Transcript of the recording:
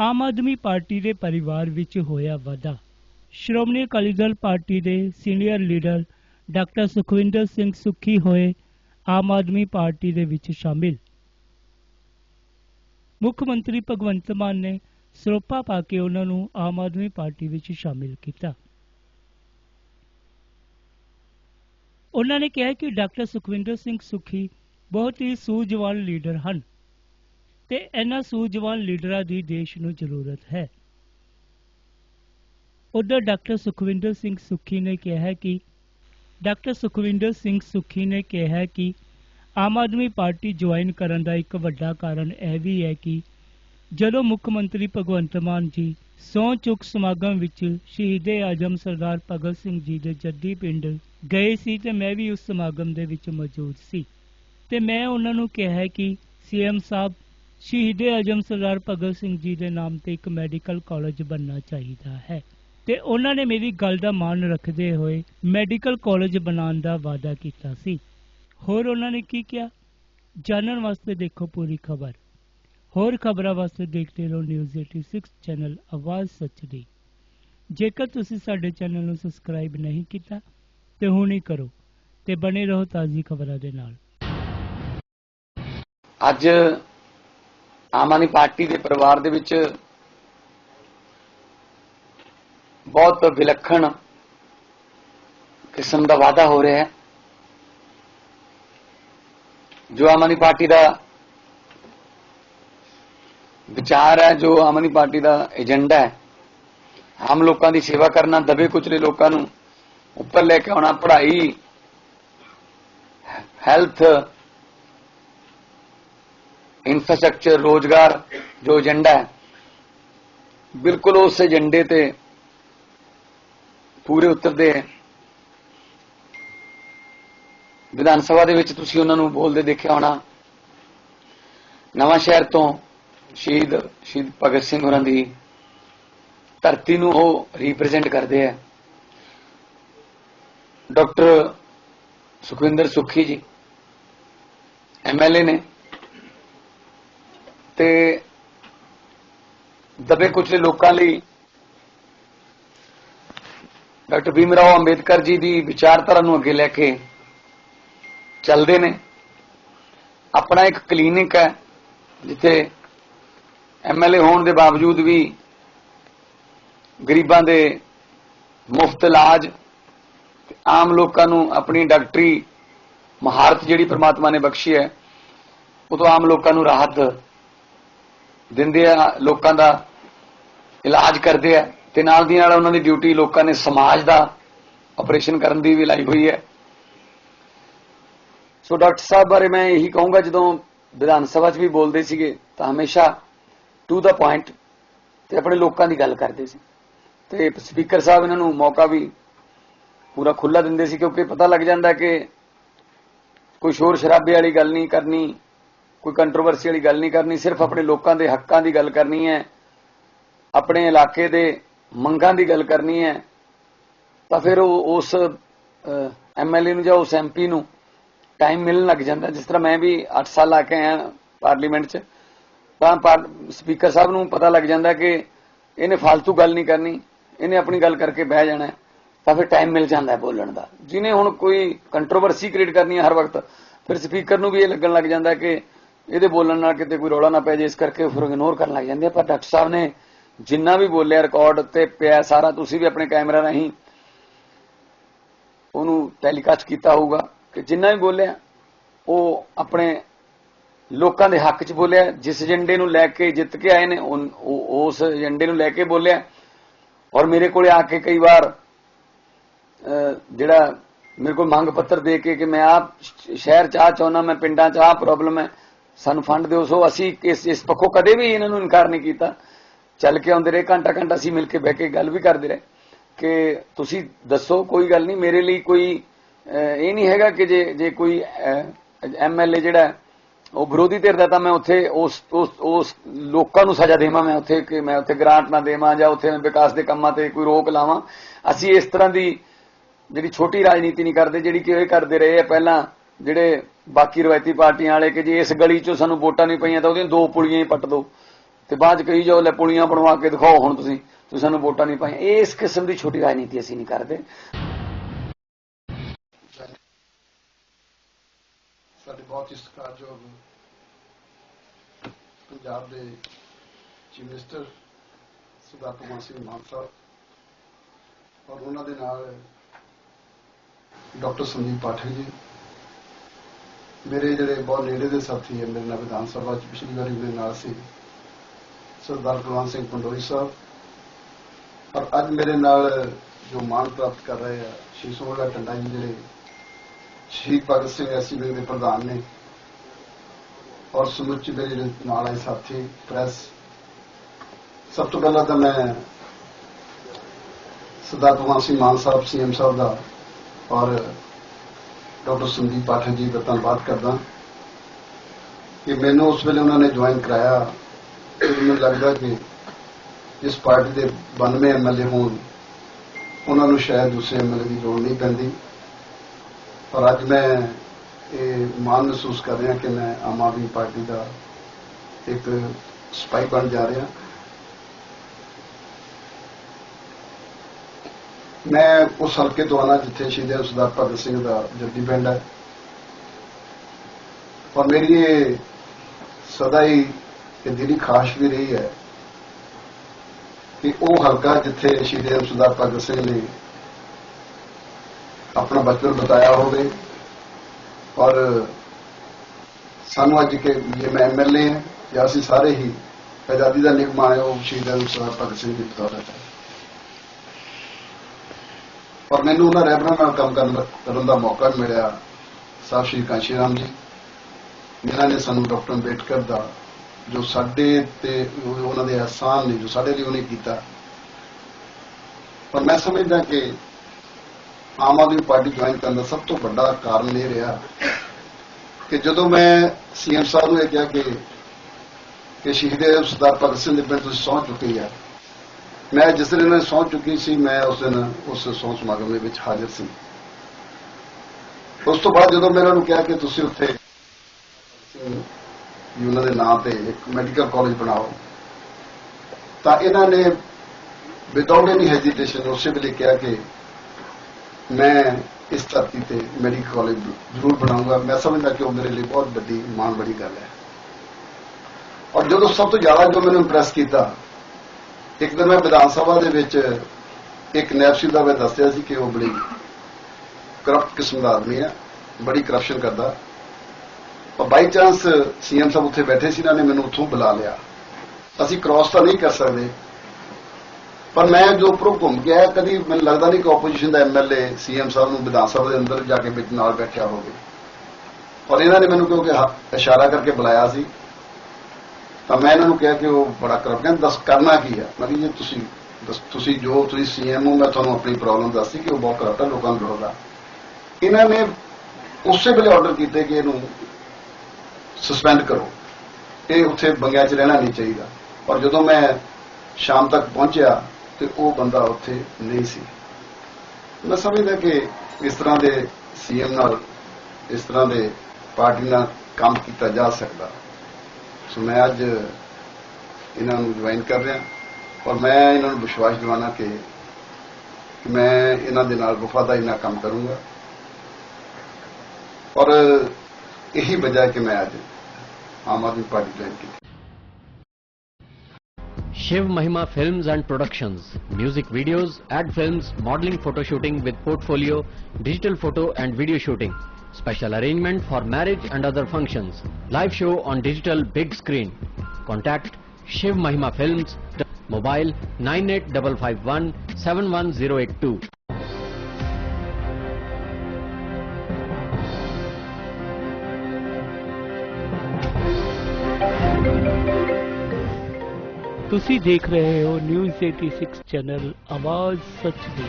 ਆਮ Aadmi party ਦੇ ਪਰਿਵਾਰ ਵਿੱਚ ਹੋਇਆ ਵਾਧਾ। ਸ਼੍ਰੋਮਣੀ ਅਕਾਲੀ ਦਲ ਪਾਰਟੀ ਦੇ senior leader doctor Sukhwinder Singh Sukhi ਹੋਏ ਆਮ ਆਦਮੀ ਪਾਰਟੀ ਦੇ ਵਿੱਚ ਸ਼ਾਮਿਲ। ਮੁੱਖ ਮੰਤਰੀ ਭਗਵੰਤ ਮਾਨ ਨੇ ਸਰੋਪਾ ਪਾ ਕੇ ਉਹਨਾਂ ਨੂੰ ਆਮ ਆਦਮੀ ਪਾਰਟੀ ਵਿੱਚ ਸ਼ਾਮਿਲ ਕੀਤਾ। ਉਹਨਾਂ ਨੇ ਕਿਹਾ ਕਿ ਡਾਕਟਰ ਸੁਖਵਿੰਦਰ ਸਿੰਘ ਸੁਖੀ ਬਹੁਤ ਹੀ ਸੂਝਵਾਨ ਲੀਡਰ ਹਨ। ਤੇ ਇਹਨਾਂ ਸੂਝਵਾਨ ਲੀਡਰਾਂ ਦੀ ਦੇਸ਼ ਨੂੰ ਜ਼ਰੂਰਤ ਹੈ। ਉਧਰ ਡਾਕਟਰ ਸੁਖਵਿੰਦਰ ਸਿੰਘ ਸੁੱਖੀ ਨੇ ਕਿਹਾ ਕਿ, ਡਾਕਟਰ ਸੁਖਵਿੰਦਰ ਸਿੰਘ ਸੁੱਖੀ ਨੇ ਕਿਹਾ ਕਿ ਆਮ ਆਦਮੀ ਪਾਰਟੀ ਜੁਆਇਨ ਕਰਨ ਦਾ ਇੱਕ ਵੱਡਾ ਕਾਰਨ ਇਹ ਵੀ ਹੈ ਕਿ ਜਦੋਂ ਮੁੱਖ ਮੰਤਰੀ ਭਗਵੰਤ ਮਾਨ ਜੀ ਸਹੁੰ ਚੁੱਕ ਸਮਾਗਮ ਵਿੱਚ ਸ਼ਹੀਦੇ ਆਜਮ ਸਰਦਾਰ ਭਗਤ ਸਿੰਘ ਜੀ ਦੇ ਜੱਦੀ ਪਿੰਡ ਗਏ ਸੀ ਤੇ ਮੈਂ ਵੀ ਉਸ ਸਮਾਗਮ ਦੇ ਵਿੱਚ ਮੌਜੂਦ ਸੀ। ਤੇ ਮੈਂ ਉਹਨਾਂ ਨੂੰ ਕਿਹਾ ਹੈ ਕਿ ਸੀਐਮ ਸਾਹਿਬ ਸ਼ਹੀਦੇ ਆਜਮ ਸਰਦਾਰ ਭਗਤ ਸਿੰਘ ਜੀ ਦੇ ਨਾਮ ਤੇ ਇੱਕ ਮੈਡੀਕਲ ਕਾਲਜ ਬਣਨਾ ਚਾਹੀਦਾ ਹੈ। ਤੇ ਉਹਨਾਂ ਨੇ ਮੇਰੀ ਗੱਲ ਦਾ ਮਾਨ ਰੱਖਦੇ ਹੋਏ ਮੈਡੀਕਲ ਕਾਲਜ ਬਣਾਉਣ ਦਾ ਵਾਅਦਾ ਕੀਤਾ ਸੀ। ਹੋਰ ਉਹਨਾਂ ਨੇ ਕੀ ਕਿਹਾ? ਜਾਣਨ ਵਾਸਤੇ ਦੇਖੋ ਪੂਰੀ ਖਬਰ। ਹੋਰ ਖਬਰਾਂ ਵਾਸਤੇ ਦੇਖਦੇ ਰਹੋ ਨਿਊਜ਼ 86 ਚੈਨਲ ਆਵਾਜ਼ ਸੱਚ ਦੀ। ਜੇਕਰ ਤੁਸੀਂ ਸਾਡੇ ਚੈਨਲ ਨੂੰ ਸਬਸਕ੍ਰਾਈਬ ਨਹੀਂ ਕੀਤਾ, ਤੇ ਹੁਣੇ ਕਰੋ ਤੇ ਬਣੇ ਰਹੋ ਤਾਜ਼ੀ ਖਬਰਾਂ ਦੇ ਨਾਲ। ਅੱਜ ਆਮ ਆਦਮੀ ਪਾਰਟੀ ਦੇ ਪਰਿਵਾਰ ਦੇ ਵਿੱਚ ਬਹੁਤ ਵਿਲੱਖਣ ਕਿਸਮ ਦਾ ਵਾਅਦਾ ਹੋ ਰਿਹਾ ਹੈ। ਜੋ ਆਮ ਆਦਮੀ ਪਾਰਟੀ ਦਾ ਵਿਚਾਰ ਹੈ, ਜੋ ਆਮ ਆਦਮੀ ਪਾਰਟੀ ਦਾ ਏਜੰਡਾ ਹੈ, ਆਮ ਲੋਕਾਂ ਦੀ ਸੇਵਾ ਕਰਨਾ, ਦਬੇ ਕੁਚਲੇ ਲੋਕਾਂ ਨੂੰ ਉੱਪਰ ਲੈ ਕੇ ਆਉਣਾ, ਪੜ੍ਹਾਈ, ਹੈਲਥ ਇਨਫਰਾਸਟ੍ਰਕਚਰ ਰੋਜ਼ਗਾਰ ਜੋ ਏਜੰਡਾ ਹੈ ਬਿਲਕੁਲ ਉਸ ਏਜੰਡੇ ਤੇ ਪੂਰੇ ਉਤਰਦੇ ਹੈ ਵਿਧਾਨ ਸਭਾ ਦੇ ਵਿੱਚ ਤੁਸੀਂ ਉਹਨਾਂ ਨੂੰ ਬੋਲਦੇ ਦੇਖਿਆ ਹੋਣਾ ਨਵਾਂ ਸ਼ਹਿਰ ਤੋਂ ਸ਼ਹੀਦ ਸ਼ਹੀਦ ਭਗਤ ਸਿੰਘ ਹੋਰਾਂ ਦੀ ਧਰਤੀ ਨੂੰ ਉਹ ਰਿਪਰੈਜ਼ੈਂਟ ਕਰਦੇ ਆ ਡਾਕਟਰ ਸੁਖਵਿੰਦਰ ਸੁੱਖੀ ਜੀ ਐਮਐਲਏ ਨੇ ਤੇ ਦਬੇ ਕੁਚਲੇ ਲੋਕਾਂ ਲਈ ਡਾਕਟਰ ਭੀਮ ਰਾਓ ਅੰਬੇਦਕਰ ਜੀ ਦੀ ਵਿਚਾਰਧਾਰਾ ਨੂੰ ਅੱਗੇ ਲੈ ਕੇ ਚੱਲਦੇ ਨੇ। ਆਪਣਾ ਇੱਕ ਕਲੀਨਿਕ ਹੈ, ਜਿੱਥੇ ਐਮਐਲਏ ਹੋਣ ਦੇ ਬਾਵਜੂਦ ਵੀ ਗਰੀਬਾਂ ਦੇ ਮੁਫਤ ਇਲਾਜ ਆਮ ਲੋਕਾਂ ਨੂੰ ਆਪਣੀ ਡਾਕਟਰੀ ਮਹਾਰਤ ਜਿਹੜੀ ਪ੍ਰਮਾਤਮਾ ਨੇ ਬਖਸ਼ੀ ਹੈ, ਉਹ ਤੋਂ ਆਮ ਲੋਕਾਂ ਨੂੰ ਰਾਹਤ ਦਿੰਦੇ ਆ, ਲੋਕਾਂ ਦਾ ਇਲਾਜ ਕਰਦੇ ਆ, ਤੇ ਨਾਲ ਦੀ ਨਾਲ ਉਹਨਾਂ ਦੀ ਡਿਊਟੀ ਲੋਕਾਂ ਨੇ ਸਮਾਜ ਦਾ ਆਪਰੇਸ਼ਨ ਕਰਨ ਦੀ ਵੀ ਲਾਈ ਹੋਈ ਹੈ। ਸੋ ਡਾਕਟਰ ਸਾਹਿਬ ਬਾਰੇ ਮੈਂ ਇਹੀ ਕਹੂੰਗਾ, ਜਦੋਂ ਵਿਧਾਨ ਸਭਾ 'ਚ ਵੀ ਬੋਲਦੇ ਸੀਗੇ, ਤਾਂ ਹਮੇਸ਼ਾ ਟੂ ਦਾ ਪੁਆਇੰਟ ਤੇ ਆਪਣੇ ਲੋਕਾਂ ਦੀ ਗੱਲ ਕਰਦੇ ਸੀ। ਤੇ ਸਪੀਕਰ ਸਾਹਿਬ ਇਹਨਾਂ ਨੂੰ ਮੌਕਾ ਵੀ ਪੂਰਾ ਖੁੱਲਾ ਦਿੰਦੇ ਸੀ, ਕਿਉਂਕਿ ਪਤਾ ਲੱਗ ਜਾਂਦਾ ਕਿ ਕੋਈ ਸ਼ੋਰ ਸ਼ਰਾਬੇ ਵਾਲੀ ਗੱਲ ਨਹੀਂ ਕਰਨੀ ਕੋਈ ਕੰਟਰੋਵਰਸੀ ਵਾਲੀ ਗੱਲ ਨਹੀਂ ਕਰਨੀ, ਸਿਰਫ ਆਪਣੇ ਲੋਕਾਂ ਦੇ ਹੱਕਾਂ ਦੀ ਗੱਲ ਕਰਨੀ ਹੈ, ਆਪਣੇ ਇਲਾਕੇ ਦੇ ਮੰਗਾਂ ਦੀ ਗੱਲ ਕਰਨੀ ਹੈ, ਤਾਂ ਫਿਰ ਉਹ ਉਸ ਐਮਐਲਏ ਨੂੰ ਜਾਂ ਉਸ ਐਮਪੀ ਨੂੰ ਟਾਈਮ ਮਿਲਣ ਲੱਗ ਜਾਂਦਾ। ਜਿਸ ਤਰ੍ਹਾਂ ਮੈਂ ਵੀ 8 ਸਾਲ ਲਾ ਕੇ ਆਇਆ ਪਾਰਲੀਮੈਂਟ 'ਚ, ਤਾਂ ਸਪੀਕਰ ਸਾਹਿਬ ਨੂੰ ਪਤਾ ਲੱਗ ਜਾਂਦਾ ਕਿ ਇਹਨੇ ਫालतू ਗੱਲ ਨਹੀਂ ਕਰਨੀ, ਇਹਨੇ ਆਪਣੀ ਗੱਲ ਕਰਕੇ ਬਹਿ ਜਾਣਾ ਤਾਂ ਫਿਰ ਟਾਈਮ ਮਿਲ ਜਾਂਦਾ ਬੋਲਣ ਦਾ। ਜਿਨੇ ਹੁਣ ਕੋਈ ਕੰਟਰੋਵਰਸੀ ਕ੍ਰੀਏਟ ਕਰਨੀ ਹੈ ਹਰ ਵਕਤ, ਫਿਰ ਸਪੀਕਰ ਨੂੰ ਵੀ ਇਹ ਲੱਗਣ ਲੱਗ ਜਾਂਦਾ ਕਿ ਇਹਦੇ ਬੋਲਣ ਨਾਲ ਕਿਤੇ ਕੋਈ ਰੌਲਾ ਨਾ ਪੈ ਜੇ, ਇਸ ਕਰਕੇ ਫਿਰ ਇਗਨੋਰ ਕਰਨ ਲੱਗ ਜਾਂਦੇ ਪਰ ਡਾਕਟਰ ਸਾਹਿਬ ਨੇ ਜਿੰਨਾ ਵੀ ਬੋਲਿਆ ਰਿਕਾਰਡ ਤੇ ਪਿਆ, ਸਾਰਾ ਤੁਸੀਂ ਵੀ ਆਪਣੇ ਕੈਮਰਾ ਰਾਹੀਂ ਉਹਨੂੰ ਟੈਲੀਕਾਸਟ ਕੀਤਾ ਹੋਊਗਾ ਕਿ ਜਿੰਨਾ ਵੀ ਬੋਲਿਆ, ਉਹ ਆਪਣੇ ਲੋਕਾਂ ਦੇ ਹੱਕ 'ਚ ਬੋਲਿਆ, ਜਿਸ ਏਜੰਡੇ ਨੂੰ ਲੈ ਕੇ ਜਿੱਤ ਕੇ ਆਏ ਨੇ ਉਸ ਏਜੰਡੇ ਨੂੰ ਲੈ ਕੇ ਬੋਲਿਆ। ਔਰ ਮੇਰੇ ਕੋਲੇ ਆ ਕੇ ਕਈ ਵਾਰ ਜਿਹੜਾ ਮੇਰੇ ਕੋਲ ਮੰਗ ਪੱਤਰ ਦੇ ਕੇ ਕਿ ਮੈਂ ਆਪ ਸ਼ਹਿਰ ਚ ਆ ਚਾਹੁੰਦਾ, ਮੈਂ ਪਿੰਡਾਂ ਚ ਆ ਪ੍ਰੋਬਲਮ ਹੈ ਸਾਨੂੰ ਫੰਡ ਦਿਓ, ਸੋ ਅਸੀਂ ਇਸ ਇਸ ਪੱਖੋਂ ਕਦੇ ਵੀ ਇਹਨਾਂ ਨੂੰ ਇਨਕਾਰ ਨਹੀਂ ਕੀਤਾ। ਚੱਲ ਕੇ ਆਉਂਦੇ ਰਹੇ, ਘੰਟਾ ਘੰਟਾ ਅਸੀਂ ਮਿਲ ਕੇ ਬਹਿ ਕੇ ਗੱਲ ਵੀ ਕਰਦੇ ਰਹੇ ਕਿ ਤੁਸੀਂ ਦੱਸੋ, ਕੋਈ ਗੱਲ ਨਹੀਂ, ਮੇਰੇ ਲਈ ਕੋਈ ਇਹ ਨਹੀਂ ਹੈਗਾ ਕਿ ਜੇ ਜੇ ਕੋਈ ਐਮਐਲਏ ਜਿਹੜਾ ਉਹ ਵਿਰੋਧੀ ਧਿਰ ਦਾ ਤਾਂ ਮੈਂ ਉੱਥੇ ਉਸ ਉਸ ਲੋਕਾਂ ਨੂੰ ਸਜ਼ਾ ਦੇਵਾਂ, ਮੈਂ ਉੱਥੇ ਕਿ ਮੈਂ ਉੱਥੇ ਗ੍ਰਾਂਟ ਨਾ ਦੇਵਾਂ ਜਾਂ ਉੱਥੇ ਵਿਕਾਸ ਦੇ ਕੰਮਾਂ ਤੇ ਕੋਈ ਰੋਕ ਲਾਵਾਂ। ਅਸੀਂ ਇਸ ਤਰ੍ਹਾਂ ਦੀ ਜਿਹੜੀ ਛੋਟੀ ਰਾਜਨੀਤੀ ਨਹੀਂ ਕਰਦੇ, ਜਿਹੜੀ ਕਿ ਇਹ ਕਰਦੇ ਰਹੇ ਆ, ਪਹਿਲਾਂ ਜਿਹੜੇ ਬਾਕੀ ਰਵਾਇਤੀ ਪਾਰਟੀਆਂ ਵਾਲੇ ਕਿ ਜੇ ਇਸ ਗਲੀ 'ਚੋਂ ਸਾਨੂੰ ਵੋਟਾਂ ਨਹੀਂ ਪਈਆਂ ਤਾਂ ਉਹਦੀਆਂ ਦੋ ਪੁਲੀਆਂ ਹੀ ਪੱਟ ਦੋ ਤੇ ਬਾਅਦ 'ਚ ਕਹੀ ਜਾਓ, ਲੈ ਪੁਲੀਆਂ ਬਣਵਾ ਕੇ ਦਿਖਾਓ ਹੁਣ ਤੁਸੀਂ ਤੁਸੀਂ ਸਾਨੂੰ ਵੋਟਾਂ ਨਹੀਂ ਪਾਈਆਂ। ਇਸ ਕਿਸਮ ਦੀ ਛੋਟੀ ਰਾਜਨੀਤੀ ਅਸੀਂ ਨਹੀਂ ਕਰਦੇ। ਸਾਡੇ ਬਹੁਤ ਹੀ ਸਤਿਕਾਰਯੋਗ ਪੰਜਾਬ ਦੇ ਚੀਫ ਮਿਨਿਸਟਰ ਸਰਦਾਰ ਭਗਵੰਤ ਸਿੰਘ ਮਾਨ ਸਾਹਿਬ ਔਰ ਉਹਨਾਂ ਦੇ ਨਾਲ ਡਾਕਟਰ ਸੰਦੀਪ ਪਾਠਕ ਜੀ ਮੇਰੇ ਜਿਹੜੇ ਬਹੁਤ ਨੇੜੇ ਦੇ ਸਾਥੀ ਹੈ, ਮੇਰੇ ਨਾਲ ਵਿਧਾਨ ਸਭਾ ਚ ਪਿਛਲੀ ਵਾਰੀ ਮੇਰੇ ਨਾਲ ਸੀ। ਸਰਦਾਰ ਕੁਲਵੰਤ ਸਿੰਘ ਪੰਡੋਰੀ ਸਾਹਿਬ। ਔਰ ਅੱਜ ਮੇਰੇ ਨਾਲ ਜੋ ਮਾਣ ਪ੍ਰਾਪਤ ਕਰ ਰਹੇ ਆ, ਸ਼੍ਰੀ ਸੋਹਣਾ ਟੰਡਾ ਜੀ ਜਿਹੜੇ ਸ਼ਹੀਦ ਭਗਤ ਸਿੰਘ ਐਸਸੀਬੀ ਦੇ ਪ੍ਰਧਾਨ ਨੇ। ਔਰ ਸਮੁੱਚੇ ਮੇਰੇ ਜਿਹੜੇ ਨਾਲ ਆਏ ਸਾਥੀ, ਪ੍ਰੈਸ। ਸਭ ਤੋਂ ਪਹਿਲਾਂ ਤਾਂ ਮੈਂ ਸਰਦਾਰ ਭਗਵੰਤ ਸਿੰਘ ਮਾਨ ਸਾਹਿਬ ਸੀਐਮ ਸਾਹਿਬ ਦਾ। ਔਰ ਡਾਕਟਰ ਸੰਦੀਪ ਪਾਠਕ ਜੀ ਦਾ ਧੰਨਵਾਦ ਕਰਦਾ ਕਿ ਮੈਨੂੰ ਉਸ ਵੇਲੇ ਉਹਨਾਂ ਨੇ ਜੁਆਇਨ ਕਰਾਇਆ ਮੈਨੂੰ ਲੱਗਦਾ ਕਿ ਇਸ ਪਾਰਟੀ ਦੇ 92 ਐਮਐਲਏ ਹੋਣ, ਉਹਨਾਂ ਨੂੰ ਸ਼ਾਇਦ ਦੂਸਰੇ ਐਮਐਲਏ ਦੀ ਲੋੜ ਨਹੀਂ ਪੈਂਦੀ। ਪਰ ਅੱਜ ਮੈਂ ਇਹ ਮਾਣ ਮਹਿਸੂਸ ਕਰ ਰਿਹਾ ਕਿ ਮੈਂ ਆਮ ਆਦਮੀ ਪਾਰਟੀ ਦਾ ਇੱਕ ਸਪਾਈ ਬਣ ਜਾ ਰਿਹਾ। ਮੈਂ ਉਸ ਹਲਕੇ ਤੋਂ ਆਣਾ ਜਿੱਥੇ ਸ਼ਹੀਦ ਸਰਦਾਰ ਭਗਤ ਸਿੰਘ ਦਾ ਜੱਦੀ ਪਿੰਡ ਹੈ। ਔਰ ਮੇਰੀ ਇਹ ਸਦਾ ਹੀ ਇਹ ਦਿਲੀ ਖਾਸ਼ ਵੀ ਰਹੀ ਹੈ ਕਿ ਉਹ ਹਲਕਾ ਜਿੱਥੇ ਸ਼ਹੀਦ ਸਰਦਾਰ ਭਗਤ ਸਿੰਘ ਨੇ ਆਪਣਾ ਬਚਪਨ ਬਤਾਇਆ ਹੋਵੇ। ਔਰ ਸਾਨੂੰ ਅੱਜ ਕਿ ਜੇ ਮੈਂ ਐਮਐਲਏ ਹਾਂ ਜਾਂ ਅਸੀਂ ਸਾਰੇ ਹੀ ਆਜ਼ਾਦੀ ਦਾ ਨਿਗਮਾਨ ਹੈ ਉਹ ਸ਼ਹੀਦਾਂ ਸਰਦਾਰ ਭਗਤ ਸਿੰਘ ਦੀ ਬਤੌਰਤ ਹੈ। ਔਰ ਮੈਨੂੰ ਉਹਨਾਂ ਰਹਿਬਰਾਂ ਨਾਲ ਕੰਮ ਕਰਨ ਦਾ- ਮੌਕਾ ਵੀ ਮਿਲਿਆ। ਸਾਹਿਬ ਸ਼੍ਰੀ ਕਾਂਸ਼ੀ ਰਾਮ ਜੀ। ਜਿਨ੍ਹਾਂ ਨੇ ਸਾਨੂੰ ਡਾਕਟਰ ਅੰਬੇਡਕਰ ਦਾ ਜੋ ਸਾਡੇ ਤੇ ਉਹਨਾਂ ਦੇ ਅਹਿਸਾਨ ਨੇ, ਜੋ ਸਾਡੇ ਲਈ ਉਹਨੇ ਕੀਤਾ। ਪਰ ਮੈਂ ਸਮਝਦਾ ਕਿ ਆਮ ਆਦਮੀ ਪਾਰਟੀ ਜੁਆਇਨ ਕਰਨ ਦਾ ਸਭ ਤੋਂ ਵੱਡਾ ਕਾਰਨ ਇਹ ਰਿਹਾ ਕਿ ਜਦੋਂ ਮੈਂ ਸੀਐਮ ਸਾਹਿਬ ਨੂੰ ਇਹ ਕਿਹਾ ਕਿ ਕਿ ਸ਼ਹੀਦ ਸਰਦਾਰ ਭਗਤ ਸਿੰਘ ਦੇ ਪਿੰਡ ਤੁਸੀਂ ਸਹੁੰ ਚੁੱਕੇ ਆ ਮੈਂ ਜਿਸ ਦਿਨ ਇਹਨਾਂ ਸਹੁੰ ਚੁੱਕੀ ਸੀ, ਮੈਂ ਉਸ ਦਿਨ ਉਸ ਸਹੁੰ ਸਮਾਗਮ ਦੇ ਵਿੱਚ ਹਾਜ਼ਰ ਸੀ। ਉਸ ਤੋਂ ਬਾਅਦ ਜਦੋਂ ਮੈਂ ਉਹਨਾਂ ਨੂੰ ਕਿਹਾ ਕਿ ਤੁਸੀਂ ਉੱਥੇ ਵੀ ਉਹਨਾਂ ਦੇ ਨਾਂ ਤੇ ਇੱਕ ਮੈਡੀਕਲ ਕਾਲਜ ਬਣਾਓ, ਤਾਂ ਇਹਨਾਂ ਨੇ ਵਿਦਆਊਟ ਐਨੀ ਹੈਜੀਟੇਸ਼ਨ ਉਸੇ ਵੇਲੇ ਕਿਹਾ ਕਿ ਮੈਂ ਇਸ ਧਰਤੀ ਤੇ ਮੈਡੀਕਲ ਕਾਲਜ ਜ਼ਰੂਰ ਬਣਾਉਂਗਾ ਮੈਂ ਸਮਝਦਾ ਕਿ ਉਹ ਮੇਰੇ ਲਈ ਬਹੁਤ ਵੱਡੀ ਮਾਣ ਬੜੀ ਗੱਲ ਹੈ। ਔਰ ਜਦੋਂ ਸਭ ਤੋਂ ਜ਼ਿਆਦਾ ਜੋ ਮੈਨੂੰ ਇੰਪ੍ਰੈਸ ਕੀਤਾ ਇੱਕ ਦਿਨ ਮੈਂ ਵਿਧਾਨ ਸਭਾ ਦੇ ਵਿੱਚ ਇੱਕ ਨੈਪਸੀ ਦਾ ਮੈਂ ਦੱਸਿਆ ਸੀ ਕਿ ਉਹ ਬੜੀ ਕਰਪਟ ਕਿਸਮ ਦਾ ਆਦਮੀ ਹੈ, ਬੜੀ ਕਰਪਸ਼ਨ ਕਰਦਾ। ਔਰ ਬਾਈ ਚਾਂਸ ਸੀਐਮ ਸਾਹਿਬ ਉੱਥੇ ਬੈਠੇ ਸੀ, ਇਹਨਾਂ ਨੇ ਮੈਨੂੰ ਉੱਥੋਂ ਬੁਲਾ ਲਿਆ। ਅਸੀਂ ਕ੍ਰਾਸ ਤਾਂ ਨਹੀਂ ਕਰ ਸਕਦੇ। ਪਰ ਮੈਂ ਜੋ ਉੱਪਰੋਂ ਘੁੰਮ ਗਿਆ ਕਦੀ ਮੈਨੂੰ ਲੱਗਦਾ ਨਹੀਂ ਕਿ ਆਪੋਜੀਸ਼ਨ ਦਾ ਐਮਐਲਏ ਸੀਐਮ ਸਾਹਿਬ ਨੂੰ ਵਿਧਾਨ ਸਭਾ ਦੇ ਅੰਦਰ ਜਾ ਕੇ ਵਿੱਚ ਨਾਲ ਬੈਠਿਆ ਹੋਵੇ। ਔਰ ਇਹਨਾਂ ਨੇ ਮੈਨੂੰ ਕਿਉਂਕਿ ਇਸ਼ਾਰਾ ਕਰਕੇ ਬੁਲਾਇਆ ਸੀ। ਤਾਂ ਮੈਂ ਇਹਨਾਂ ਨੂੰ ਕਿਹਾ ਕਿ ਉਹ ਬੜਾ ਕਰਪ ਕਹਿੰਦੇ, ਦੱਸ ਕਰਨਾ ਕੀ ਹੈ ਮੈਂ ਕਿਹਾ ਤੁਸੀਂ ਤੁਸੀਂ ਜੋ ਤੁਸੀਂ ਸੀਐਮ ਹੋ, ਮੈਂ ਤੁਹਾਨੂੰ ਆਪਣੀ ਪ੍ਰੋਬਲਮ ਦੱਸੀ ਕਿ ਉਹ ਬਹੁਤ ਕਰਪਟ ਹੈ ਲੋਕਾਂ ਨੂੰ ਵਿਰੋਧਾ ਇਹਨਾਂ ਨੇ ਉਸੇ ਵੇਲੇ ਆਰਡਰ ਕੀਤੇ ਕਿ ਇਹਨੂੰ ਸਸਪੈਂਡ ਕਰੋ। ਇਹ ਉੱਥੇ ਬੰਗਿਆ 'ਚ ਰਹਿਣਾ ਨਹੀਂ ਚਾਹੀਦਾ। ਔਰ ਜਦੋਂ ਮੈਂ ਸ਼ਾਮ ਤੱਕ ਪਹੁੰਚਿਆ, ਤੇ ਉਹ ਬੰਦਾ ਉੱਥੇ ਨਹੀਂ ਸੀ। ਮੈਂ ਸਮਝਦਾ ਕਿ ਇਸ ਤਰ੍ਹਾਂ ਦੇ ਸੀਐਮ ਨਾਲ ਇਸ ਤਰ੍ਹਾਂ ਦੇ ਪਾਰਟੀ ਨਾਲ ਕੰਮ ਕੀਤਾ ਜਾ ਸਕਦਾ। ਸੋ ਮੈਂ ਅੱਜ ਇਹਨਾਂ ਨੂੰ ਜੁਆਇਨ ਕਰ ਰਿਹਾ ਔਰ ਮੈਂ ਇਹਨਾਂ ਨੂੰ ਵਿਸ਼ਵਾਸ ਦਿਵਾਉਣਾ ਕਿ ਕਿ ਮੈਂ ਇਹਨਾਂ ਦੇ ਨਾਲ ਵਫਾਦਾਰੀ ਨਾਲ ਕੰਮ ਕਰੂੰਗਾ ਔਰ ਇਹੀ ਵਜ੍ਹਾ ਹੈ ਕਿ ਮੈਂ ਅੱਜ ਆਮ ਆਦਮੀ ਪਾਰਟੀ ਜੁਆਇਨ ਕੀਤੀ Shiv Mahima Films and Productions. Music videos, ad films, modeling photo shooting with portfolio, digital photo and video shooting. Special arrangement for marriage and other functions. Live show on digital big screen. Contact Shiv Mahima Films. Mobile 98551 71082. ਤੁਸੀਂ ਦੇਖ ਰਹੇ ਹੋ news 86 channel ਆਵਾਜ਼ ਸੱਚ ਦੀ